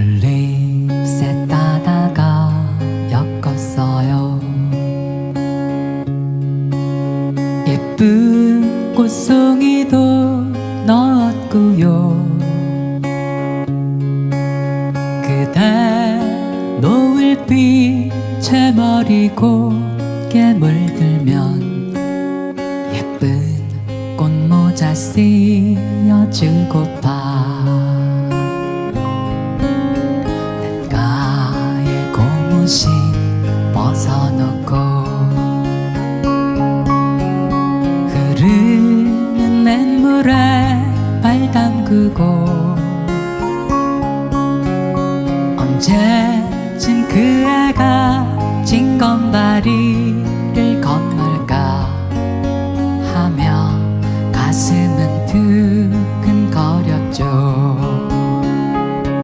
튤립새 따다가 엮었어요. 예쁜 꽃송이도 넣었고요. 그대 노을빛에 머리 곱게 물들면 예쁜 꽃모자 씌워주고파 벗어놓고 흐르는 냇물에 발 담그고 언제쯤 그 애가